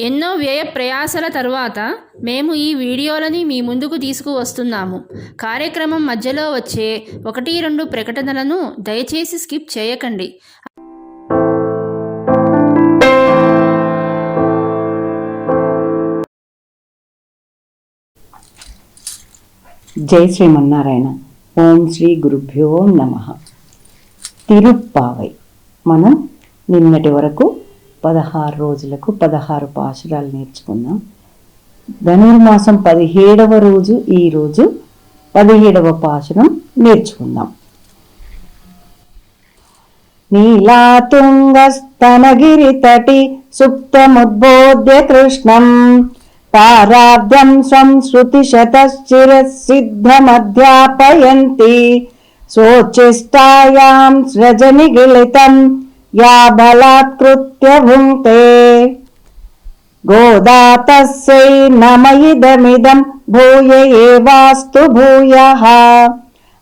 ఎన్నో వ్యయ ప్రయాసల తరువాత మేము ఈ వీడియోలని మీ ముందుకు తీసుకువస్తున్నాము. కార్యక్రమం మధ్యలో వచ్చే ఒకటి రెండు ప్రకటనలను దయచేసి స్కిప్ చేయకండి. జై శ్రీమన్నారాయణ. ఓం శ్రీ గురుభ్యో నమ. తిరుప్పావై. మనం నిన్నటి వరకు పదహారు రోజులకు పదహారు పాశురాలు నేర్చుకున్నాం ధనుర్మాసం పదిహేడవ రోజు ఈరోజు పదిహేడవ పాశురం నేర్చుకుందాం. నీలాతుంగస్తనగిరి తటి సుప్తముద్బోధ్య కృష్ణం పారాబ్ధం సంశ్రుతిశతశిరసిద్ధమధ్యాపయంతి శోచిష్టాయాం గిళితం या बलात्कृत्य भुङ्क्ते गोदातस्यै नम इदमिदं भूय एवास्तु भूयः।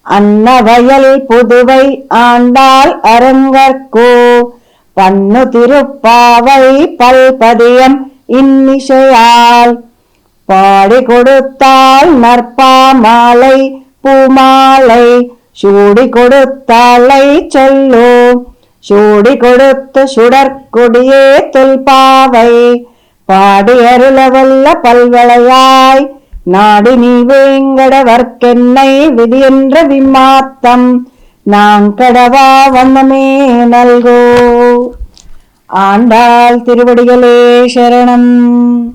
அன்னவயல் புதுவை ஆண்டாள் அரங்கற்கோ பண்ணு திருப்பாவை பல்பதியம் இன்னிசையால் பாடி கொடுத்தாள் நற்பா மாலை பூமாலை சூடி கொடுத்தாளை சொல்லோ சூடி கொடுத்து சுடற்கொடியே தொல்பாவை. பாடி அருளவல்ல பல்வளையாய். நாடி நீ வேங்கடவர்க்கென்னை விதி என்ற விம்மாத்தம். நான் கடவா வண்ணமே நல்கோ. ஆண்டாள் திருவடிகளே சரணம்.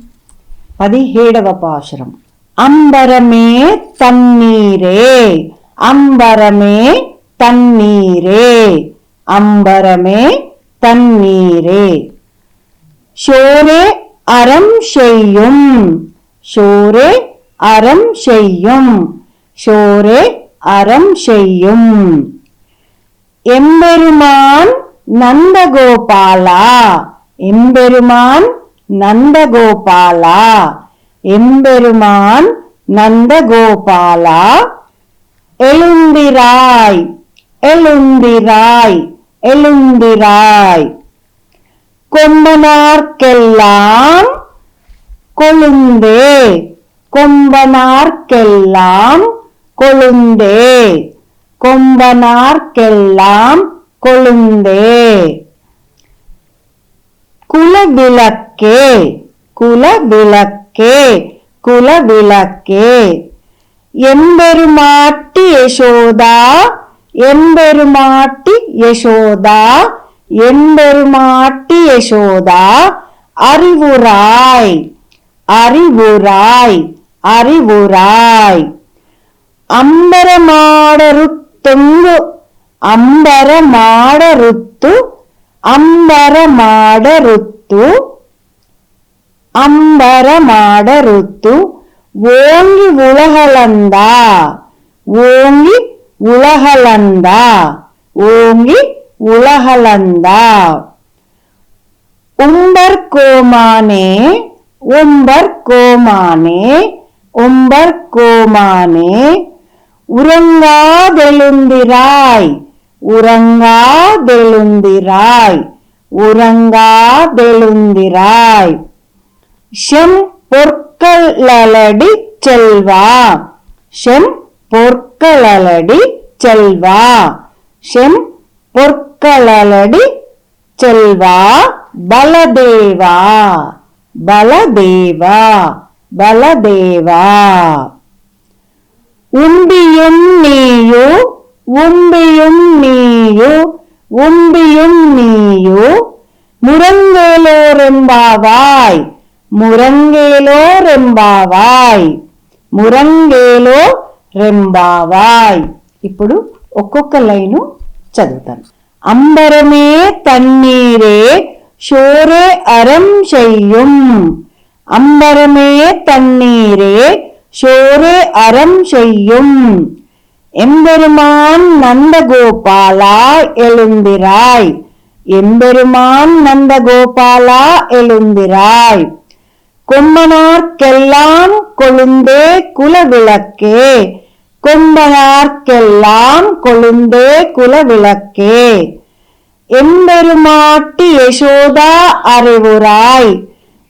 பதிஹேடவ பாசுரம் அம்பரமே தண்ணீரே. அம்பரமே தண்ணீரே. அம்பரமே தண்ணீரே. ஷோரே அறம் செய்யும். ஷோரே அறம் செய்யும். ஷோரே அறம் செய்யும். எம்பெருமான் நந்தகோபாலா. எம்பெருமான் நந்தகோபாலா. எம்பெருமான் நந்தகோபாலா. எழுந்திராய் எழுந்திராய். எழுந்திராய். கொம்பனார்க்கெல்லாம் கொழுந்தே கொம்பனார்க்கெல்லாம் கொழுந்தே கொம்பனார்க்கெல்லாம் கொழுந்தே. குலவிளக்கே குலவிளக்கே குலவிளக்கே. எம்பெருமாட்டி யசோதா எம்பெருமாட்டி யசோதா எம்பெருமாட்டி யசோதா அறிவுராய் அறிவுராய் அறிவுராய். அம்பரமாடருத்தொங்கு அம்பரமாடருத்து ಅಂಬರಮಾಡರುತ್ತು ಅಂಬರಮಾಡರುತ್ತು ಓಂಗಿ ಉಳಹಳಂದ ಓಂಗಿ உலகளந்தா ஓங்கி உலகளந்தா உம்பர் கோமானே ஒம்பர் கோமானே ஒம்பர் கோமானே உறங்காதெழுந்திராய் உறங்காதெழுந்திராய் உறங்காதெழுந்திராய். செம் பொற்களடி செல்வா. செம் பொற்களலடி செல்வா செம் பொற்களலடி செல்வா பலதேவா பலதேவா பலதேவா உம்பியும் நீயோ உம்பியும் நீயோ உம்பியும் நீயோ முரங்கேலோரெம்பாவாய் முரங்கேலோரெம்பாவாய் முரங்கேலோ రెంబావాయ్ ఇప్పుడు ఒక్కొక్క లైను చదువుతాను. అంబరమే తన్నీరే షోరే అరం చెయ్యం. అంబరమే తన్నీరే షోరే అరం చెయ్యం. ఎంబెరుమాన్ నందగోపాల ఎలుందిరాయ్. ఎంబెరుమాన్ నందగోపాల ఎలుందిరాయ్. కొమ్మనార్ కెల్లాన్ కొలుందే కుల విళక్కే கொம்பனார்க்கெல்லாம் கொழுந்தே குலவிளக்கே. எம்பெருமாட்டி யசோதா அறிவுராய்.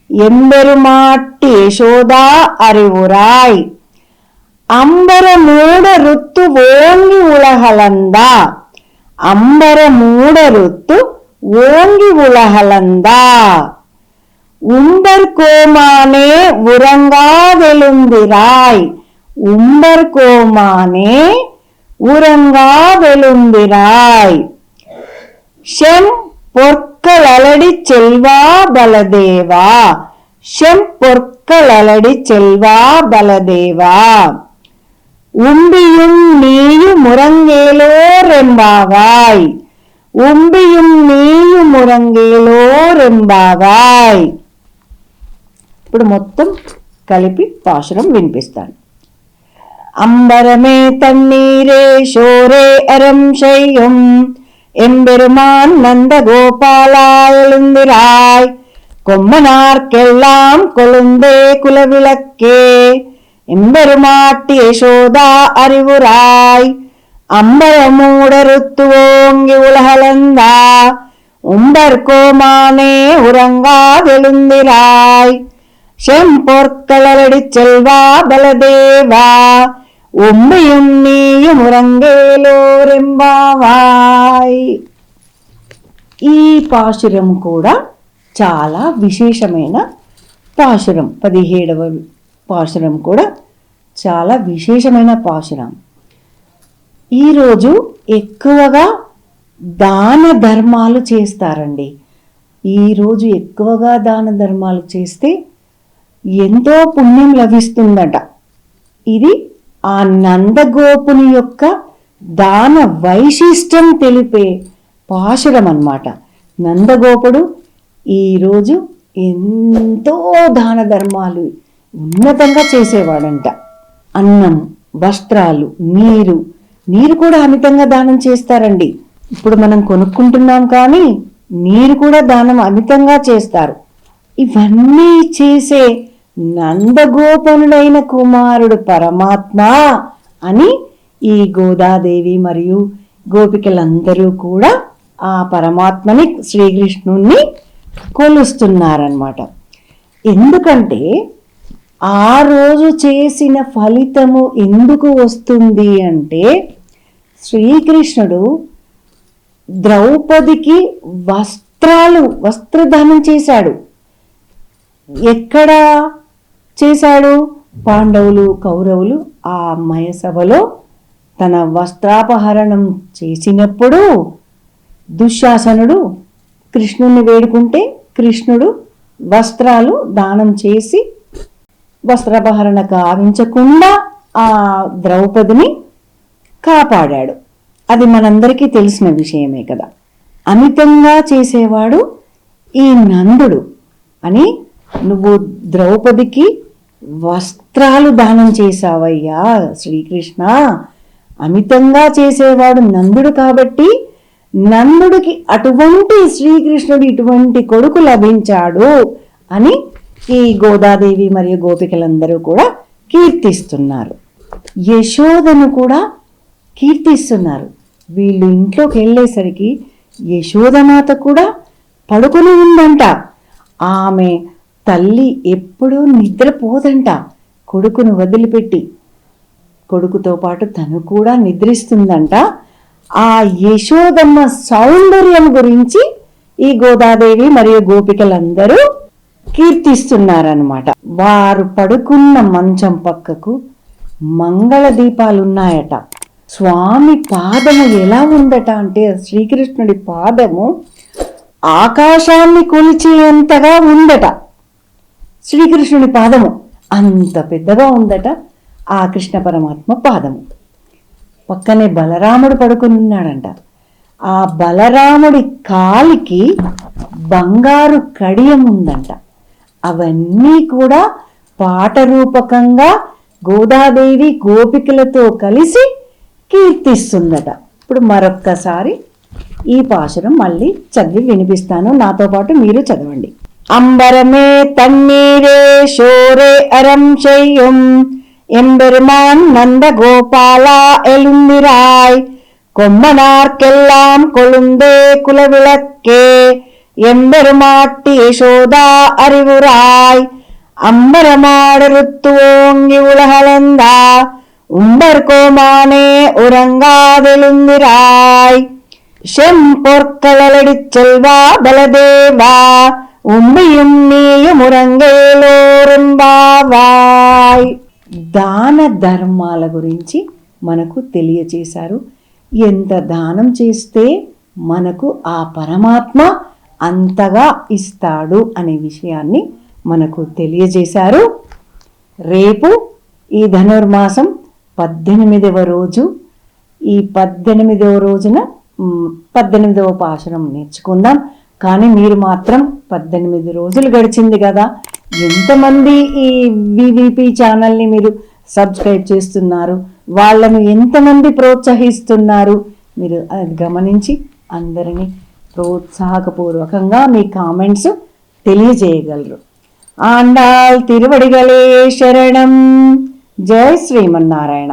எம்பெருமாட்டி யசோதா அறிவுராய். அம்பர மூட ருத்து ஓங்கி உலகலந்தா. அம்பர மூட ருத்து ஓங்கி உலகலந்தா. உம்பர் கோமானே உறங்காதெழுந்திராய். உம்பர் கோமானே உறங்காதெழுந்திராய் செம் பொற்களடி செல்வா பலதேவா செம் பொற்களடி செல்வா பலதேவா உம்பியும் நீயும் முறங்கேலோரெம்பாவாய் உம்பியும் நீயும் మురంగేలోరెంబావాయ్ ఇప్పుడు మొత్తం కలిపి పాశురం వినిపిస్తాను அம்பரமே தண்ணீரே ஷோரே அரம் செய்யும் எம்பெருமான் நந்த கோபாலா எழுந்திராய் கொம்மனார்க்கெல்லாம் கொழுந்தே குலவிளக்கே எம்பெருமாட்டி யசோதா அறிவுராய் அம்பரமூடருத்து ஓங்கி உலகலந்தா உம்பர் கோமானே ഉമ്മയും നീയും రెంబావాయ్ ఈ పాశురం కూడా చాలా విశేషమైన పాశురం పదిహేడవ పాశురం కూడా చాలా విశేషమైన పాశురం ఈరోజు ఎక్కువగా దాన ధర్మాలు చేస్తారండి ఈరోజు ఎక్కువగా దాన ధర్మాలు చేస్తే ఎంతో పుణ్యం లభిస్తుందట. ఇది ఆ నందగోపుని యొక్క దాన వైశిష్టం తెలిపే పాశురం అన్నమాట. నందగోపుడు ఈరోజు ఎంతో దాన ధర్మాలు ఉన్నతంగా చేసేవాడంట. అన్నం వస్త్రాలు నీరు నీరు కూడా అమితంగా దానం చేస్తారండి. ఇప్పుడు మనం కొనుక్కుంటున్నాం కానీ నీరు కూడా దానం అమితంగా చేస్తారు. ఇవన్నీ చేసే నందగోపనుడైన కుమారుడు పరమాత్మ అని ఈ గోదాదేవి మరియు గోపికలందరూ కూడా ఆ పరమాత్మని శ్రీకృష్ణుణ్ణి కొలుస్తున్నారన్నమాట. ఎందుకంటే ఆ రోజు చేసిన ఫలితము ఎందుకు వస్తుంది అంటే శ్రీకృష్ణుడు ద్రౌపదికి వస్త్రాలు వస్త్రదానం చేశాడు. ఎక్కడ? చేశాడు. పాండవులు కౌరవులు ఆ మయసభలో సభలో తన వస్త్రాపహరణం చేసినప్పుడు దుశ్శాసనుడు కృష్ణుణ్ణి వేడుకుంటే కృష్ణుడు వస్త్రాలు దానం చేసి వస్త్రాపహరణ కావించకుండా ఆ ద్రౌపదిని కాపాడాడు. అది మనందరికీ తెలిసిన విషయమే కదా. అమితంగా చేసేవాడు ఈ నందుడు అని నువ్వు ద్రౌపదికి వస్త్రాలు దానం చేశావయ్యా శ్రీకృష్ణ. అమితంగా చేసేవాడు నందుడు కాబట్టి నందుడికి అటువంటి శ్రీకృష్ణుడు ఇటువంటి కొడుకు లభించాడు అని ఈ గోదాదేవి మరియు గోపికలందరూ కూడా కీర్తిస్తున్నారు. యశోదను కూడా కీర్తిస్తున్నారు. వీళ్ళు ఇంట్లోకి వెళ్ళేసరికి యశోదమాత కూడా పడుకుని ఉందంట. ఆమె తల్లి ఎప్పుడూ నిద్రపోదంట. కొడుకును వదిలిపెట్టి. కొడుకుతో పాటు తను కూడా నిద్రిస్తుందంట. ఆ యశోదమ్మ సౌందర్యం గురించి ఈ గోదాదేవి మరియు గోపికలందరూ కీర్తిస్తున్నారనమాట వారు పడుకున్న మంచం పక్కకు మంగళ దీపాలున్నాయట. స్వామి పాదము ఎలా ఉందట అంటే శ్రీకృష్ణుడి పాదము ఆకాశాన్ని కొలిచేంతగా ఉందట. శ్రీకృష్ణుడి పాదము. అంత పెద్దగా ఉందట ఆ కృష్ణ పరమాత్మ పాదము. పక్కనే బలరాముడు పడుకున్నాడంట. ఆ బలరాముడి కాలికి బంగారు కడియం ఉందంట. అవన్నీ కూడా పాట రూపకంగా గోదాదేవి గోపికలతో కలిసి కీర్తిస్తుందట. ఇప్పుడు మరొక్కసారి ఈ పాశురం మళ్ళీ చదివి వినిపిస్తాను. నాతో పాటు మీరు చదవండి. அம்பரமே தண்ணீரே ஷோரே அறம் செய்யும். எம்பெருமான் நந்த கோபாலா எழுந்திராய். கொம்மனார்க்கெல்லாம் கொழுந்தே குலவிளக்கே. எம்பெருமாட்டி யசோதா அறிவுராய். அம்பரமாடருத்து ஓங்கி உலகளந்தா. உம்பர் கோமானே உறங்காதெழுந்திராய் செம்பொற்களடிச் செல்வா பலதேவா. உம்பியும் நீயும் ఉరంగేలోరంబావాయ్ దాన ధర్మాల గురించి మనకు తెలియచేశారు ఎంత దానం చేస్తే మనకు ఆ పరమాత్మ అంతగా ఇస్తాడు అనే విషయాన్ని మనకు తెలియజేశారు రేపు ఈ ధనుర్మాసం పద్దెనిమిదవ రోజు ఈ పద్దెనిమిదవ రోజున మ్, పద్దెనిమిదవ పాశనం నేర్చుకుందాం కానీ మీరు మాత్రం పద్దెనిమిది రోజులు గడిచింది కదా. ఎంతమంది ఈ వివిపి ఛానల్ని మీరు సబ్స్క్రైబ్ చేస్తున్నారు? వాళ్ళను ఎంతమంది ప్రోత్సహిస్తున్నారు? మీరు అది గమనించి అందరినీ ప్రోత్సాహకపూర్వకంగా మీ కామెంట్స్ తెలియజేయగలరు. ఆండాల్ తిరువడిగలే శరణం. జై శ్రీమన్నారాయణ.